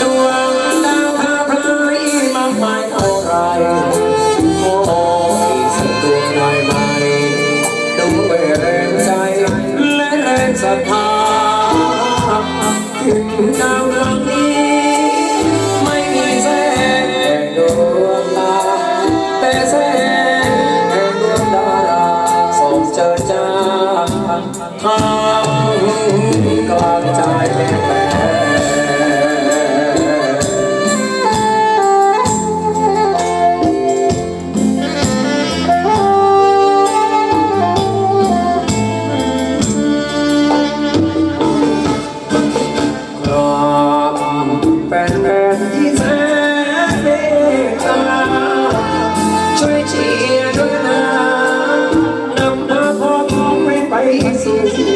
ดวงดาวพาพลายมากมายเท่าไรขออีสักดวงหน่ไหมด้วยแรงใจและแรงศรัทธาถึงดาวดวงนี้ เียด้วยนะนำหน้าพ่อท้องไม่ไปเสีย